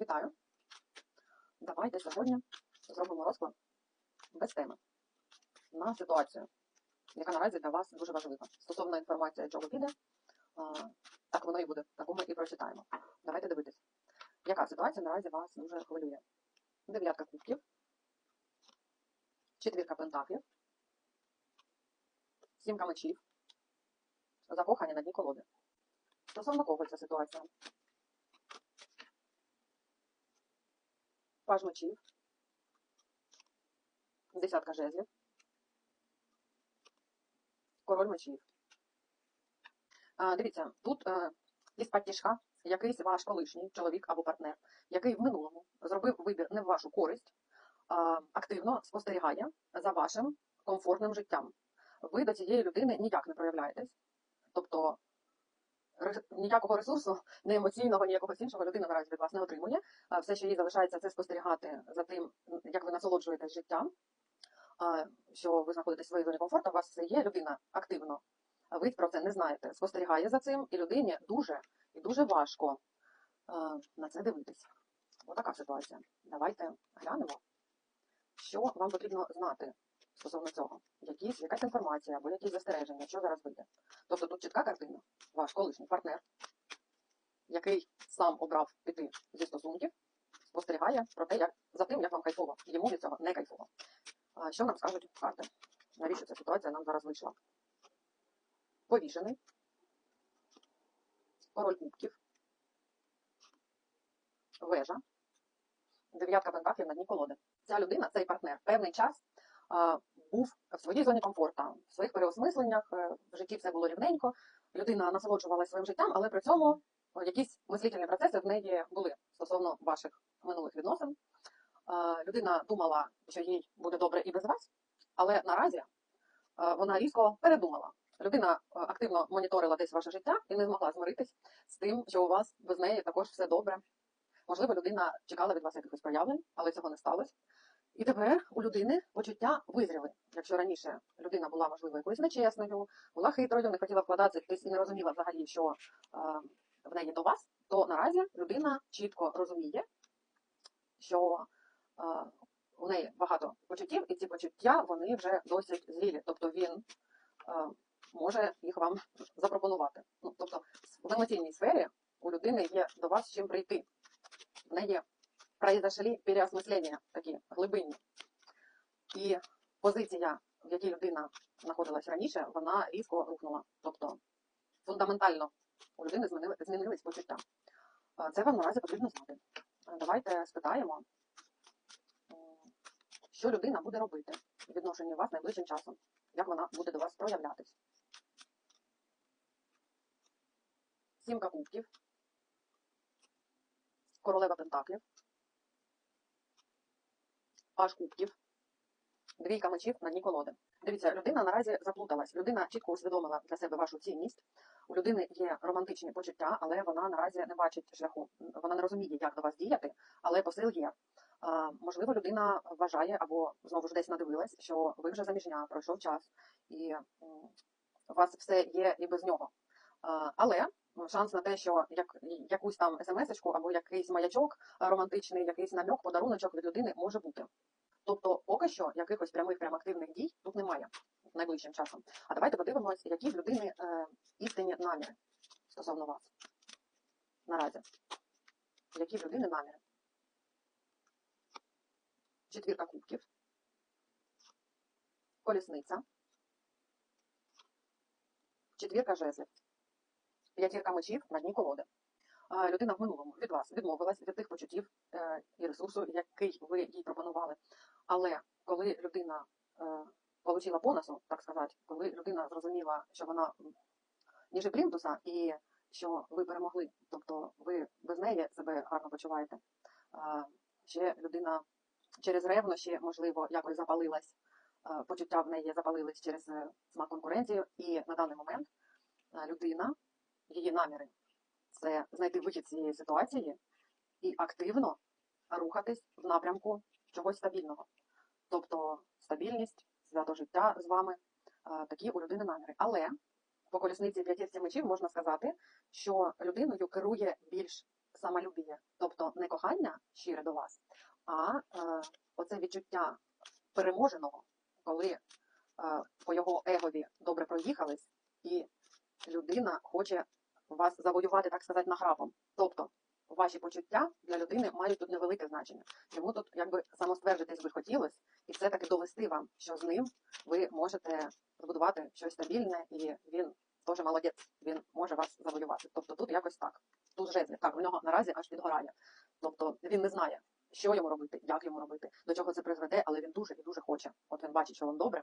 Вітаю! Давайте сьогодні зробимо розклад без теми на ситуацію, яка наразі для вас дуже важлива. Стосовно інформації, чого піде, так воно і буде, таку ми і прочитаємо. Давайте дивитись, яка ситуація наразі вас дуже хвилює. Дев'ятка кубків, четвірка пентаклів, сімка мечів, закохані на дні колоди. Стосовно кого ця ситуація? Паж мечів, десятка жезлів, король мечів. А, дивіться, тут е, із патішка якийсь ваш колишній чоловік або партнер, який в минулому зробив вибір не в вашу користь, а активно спостерігає за вашим комфортним життям. Ви до цієї людини ніяк не проявляєтесь. Тобто ніякого ресурсу, не емоційного, ні якогось іншого людина наразі від вас не отримує. Все, що їй залишається, це спостерігати за тим, як ви насолоджуєтесь життям, що ви знаходитесь в своїй зоні комфорту, у вас це є людина активно. Ви про це не знаєте. Спостерігає за цим, і людині дуже і дуже важко на це дивитись. Отака ситуація. Давайте глянемо, що вам потрібно знати стосовно цього. Якісь, якась інформація або якісь застереження, що зараз вийде. Тобто тут чітка картина, ваш колишній партнер, який сам обрав піти зі стосунків, спостерігає про те, як за тим, як вам кайфово. Йому від цього не кайфово. А що нам скажуть карти? Навіщо ця ситуація нам зараз вийшла? Повішений, король кубків, вежа, дев'ятка пентаклів на дні колоди. Ця людина, цей партнер, певний час був в своїй зоні комфорту, в своїх переосмисленнях, е, в житті все було рівненько, людина насолоджувалася своїм життям, але при цьому якісь мислительні процеси в неї були стосовно ваших минулих відносин. Е, Людина думала, що їй буде добре і без вас, але наразі е, вона різко передумала. Людина е, активно моніторила десь ваше життя і не змогла змиритись з тим, що у вас без неї також все добре. Можливо, людина чекала від вас якихось проявлень, але цього не сталося. І тепер у людини почуття визріли. Якщо раніше людина була, можливо, якоюсь нечесною, була хитрою, не хотіла вкладатися і не розуміла взагалі, що е, в неї до вас, то наразі людина чітко розуміє, що е, у неї багато почуттів, і ці почуття вони вже досить зрілі. Тобто він е, може їх вам запропонувати. Ну, тобто в емоційній сфері у людини є до вас з чим прийти. В неї произошли переосмислення такі глибинні. І позиція, в якій людина знаходилась раніше, вона різко рухнула. Тобто фундаментально у людини змінили, змінились почуття. Це вам наразі потрібно знати. Давайте спитаємо, що людина буде робити в відношенні вас найближчим часом, як вона буде до вас проявлятись. Сімка кубків, королева пентаклів, паж кубків, двійка мечів на дні колоди. Дивіться, людина наразі заплуталась. Людина чітко усвідомила для себе вашу цінність. У людини є романтичні почуття, але вона наразі не бачить шляху. Вона не розуміє, як до вас діяти, але посил є. Можливо, людина вважає або знову ж десь надивилась, що ви вже заміжня, пройшов час, і у вас все є і без нього. Але шанс на те, що як, якусь там смс-очку або якийсь маячок романтичний, якийсь намек, подаруночок від людини може бути. Тобто, поки що якихось прямих прям активних дій тут немає найближчим часом. А давайте подивимось, які в людини е, істинні наміри стосовно вас наразі. Які в людини наміри? Четвірка кубків, колісниця, четвірка жезлів, п'ятірка мечів на дні колоди. Людина в минулому від вас відмовилась від тих почуттів е, і ресурсу, який ви їй пропонували. Але коли людина е, по носу, так сказати, коли людина зрозуміла, що вона ніже плінтуса і що ви перемогли, тобто ви без неї себе гарно почуваєте. Ще людина через ревнощі, можливо, якось запалилась, почуття в неї запалились через е, смак конкуренції, і на даний момент людина, її наміри це знайти вихід цієї ситуації і активно рухатись в напрямку чогось стабільного. Тобто стабільність, свято життя з вами, такі у людини наміри. Але по колісниці п'ятірці мечів можна сказати, що людиною керує більш самолюбіє, тобто не кохання, щире до вас. А е, оце відчуття переможеного, коли е, по його егові добре проїхались, і людина хоче вас завоювати, так сказати, нахрапом. Тобто ваші почуття для людини мають тут невелике значення. Йому тут якби самоствердитись би хотілось, і все-таки довести вам, що з ним ви можете збудувати щось стабільне, і він теж молодець, він може вас завоювати. Тобто тут якось так. Тут жезлів. Так, у нього наразі аж підгорає. Тобто він не знає, що йому робити, як йому робити, до чого це призведе, але він дуже і дуже хоче. От він бачить, що вам добре,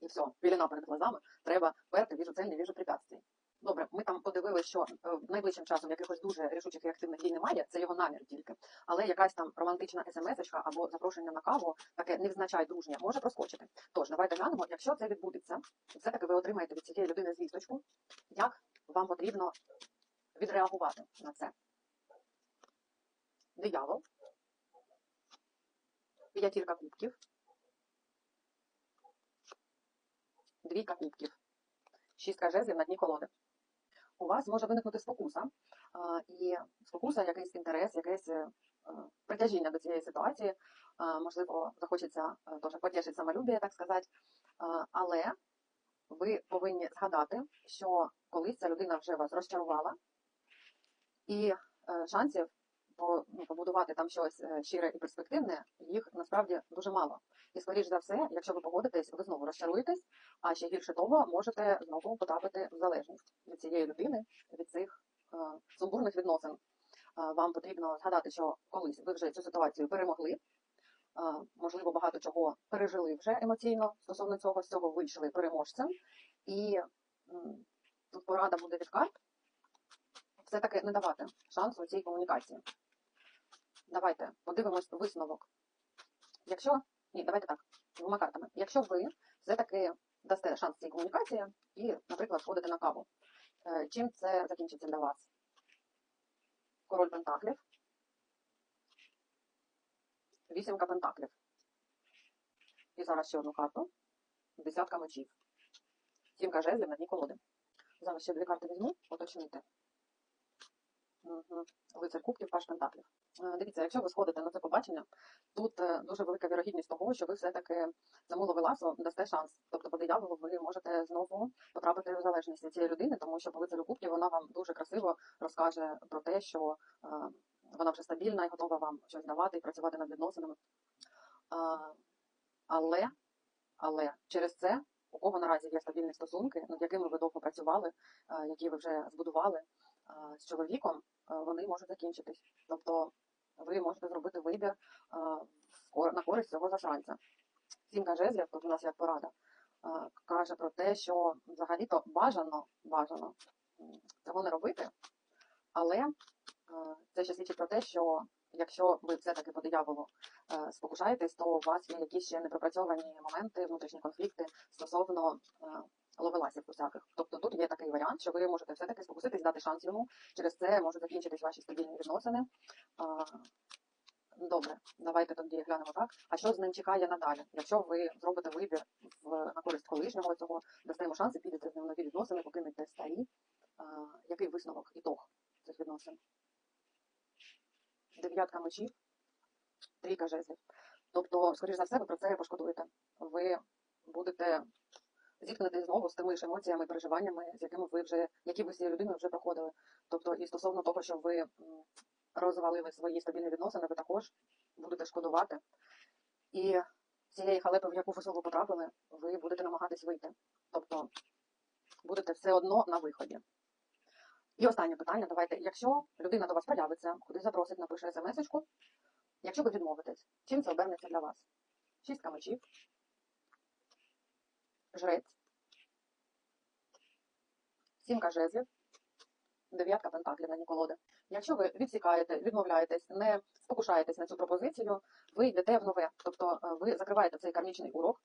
і все, піліна перед глазами, треба перти, віжу цель, віжу препятствий. Добре, ми там подивилися, що е, найближчим часом якихось дуже рішучих і активних дій немає, це його намір тільки. Але якась там романтична смс-очка або запрошення на каву, таке невзначай дружнє, може проскочити. Тож, давайте глянемо, якщо це відбудеться, все-таки ви отримаєте від цієї людини звісточку, як вам потрібно відреагувати на це. Диявол. П'ятірка кубків. Двійка кубків. Шістка жезлів на дні колоди. У вас може виникнути спокуса, і спокуса, якийсь інтерес, якесь е, притяжіння до цієї ситуації. Можливо, захочеться е, теж потішити самолюбія, так сказати. Але ви повинні згадати, що колись ця людина вже вас розчарувала, і е, шансів ну, побудувати там щось е, щире і перспективне, їх насправді дуже мало. І скоріш за все, якщо ви погодитесь, ви знову розчаруєтесь, а ще гірше того, можете знову потрапити в залежність від цієї людини, від цих е, сумбурних відносин. Е, Вам потрібно згадати, що колись ви вже цю ситуацію перемогли. е, Можливо, багато чого пережили вже емоційно стосовно цього, з цього вийшли переможцем. І тут порада буде від карт все-таки не давати шансу цій комунікації. Давайте подивимось висновок. Якщо ні, давайте так, двома картами. Якщо ви все-таки дасте шанс цій комунікації і, наприклад, сходите на каву, е, чим це закінчиться для вас? Король Пентаклів, вісімка Пентаклів. І зараз ще одну карту. Десятка мечів. Сімка жезлів на дні колоди. Зараз ще дві карти візьму, уточнити. Лицар кубків, паш пентаклів. Е, Дивіться, якщо ви сходите на це побачення, тут е, дуже велика вірогідність того, що ви все-таки цьому ловеласу дасте шанс. Тобто, по дияволу ви можете знову потрапити в залежність від цієї людини, тому що по лицарю кубків вона вам дуже красиво розкаже про те, що е, вона вже стабільна і готова вам щось давати і працювати над відносинами. Але, але через це, у кого наразі є стабільні стосунки, над якими ви довго працювали, які ви вже збудували з чоловіком, е, вони можуть закінчитись. Тобто ви можете зробити вибір на користь цього засранця. Сімка жезлів, тут у нас як порада, каже про те, що взагалі-то бажано, бажано цього не робити, але е, це ще свідчить про те, що якщо ви все-таки по дияволу е, спокушаєтесь, то у вас є якісь ще непропрацьовані моменти, внутрішні конфлікти стосовно е, ловеласів усяких. Тобто тут є такий варіант, що ви можете все-таки спокуситись, дати шанс йому. Через це можуть закінчитись ваші стабільні відносини. Добре, давайте тоді глянемо так. А що з ним чекає надалі? Якщо ви зробите вибір в, на користь колишнього цього, дасте йому шанси, підете з ним в нові відносини, покинете старі. А, який висновок ітог цих відносин? Дев'ятка мечів, трійка жезлів. Тобто, скоріш за все, ви про це пошкодуєте. Ви будете зіткнутися знову з тими ж емоціями, переживаннями, з якими ви вже, які ви з цією людиною вже проходили. Тобто, і стосовно того, що ви розвалили свої стабільні відносини, ви також будете шкодувати. І цієї халепи, в яку ви знову потрапили, ви будете намагатись вийти. Тобто будете все одно на виході. І останнє питання. Давайте, якщо людина до вас проявиться, куди запросить, напише смс-очку, якщо ви відмовитесь, чим це обернеться для вас? Шістка мечів, жрець, сімка жезлів, дев'ятка пентаклів на дні колоди. Якщо ви відсікаєте, відмовляєтесь, не спокушаєтесь на цю пропозицію, ви йдете в нове. Тобто е, ви закриваєте цей кармічний урок,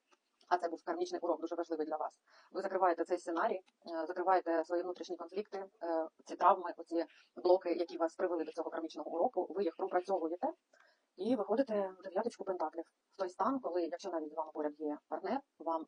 а це був кармічний урок дуже важливий для вас. Ви закриваєте цей сценарій, е, закриваєте свої внутрішні конфлікти, е, ці травми, оці блоки, які вас привели до цього кармічного уроку, ви їх пропрацьовуєте І виходите в дев'яточку пентаклів. В той стан, коли, якщо навіть з вами поряд є партнер, вам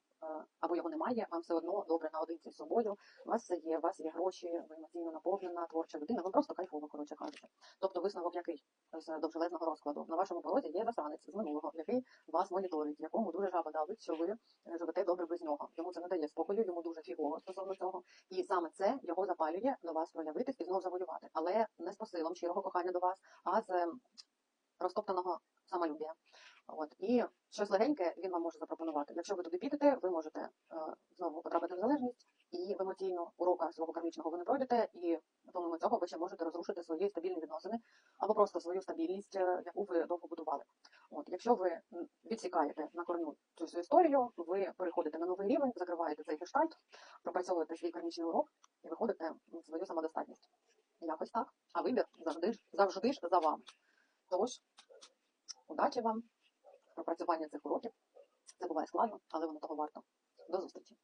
немає, вам все одно добре наодинці з собою. У вас все є, у вас є гроші, ви емоційно наповнена, творча людина. Ви просто кайфово, коротше кажучи. Тобто висновок який з довжелезного розкладу на вашому порозі є засранець з минулого, який вас моніторить, якому дуже жаба давить, що ви е, живете добре без нього. Йому це не дає спокою, йому дуже фігово стосовно цього. І саме це його запалює до вас проявитись і знов завоювати, але не з посилом щирого кохання до вас, а з е, розтоптаного самолюбія. От і щось легеньке він вам може запропонувати. Якщо ви туди підете, ви можете е, знову потрапити в залежність, і в емоційну урока свого кармічного ви не пройдете, і помимо цього ви ще можете розрушити свої стабільні відносини або просто свою стабільність, е, яку ви довго будували. От, якщо ви відсікаєте на корню цю всю історію, ви переходите на новий рівень, закриваєте цей гештальт, пропрацьовуєте свій кармічний урок і виходите в свою самодостатність. Якось так. А вибір завжди ж завжди ж за вами. Тож, удачі вам, пропрацювання цих уроків. Це буває складно, але воно того варто. До зустрічі.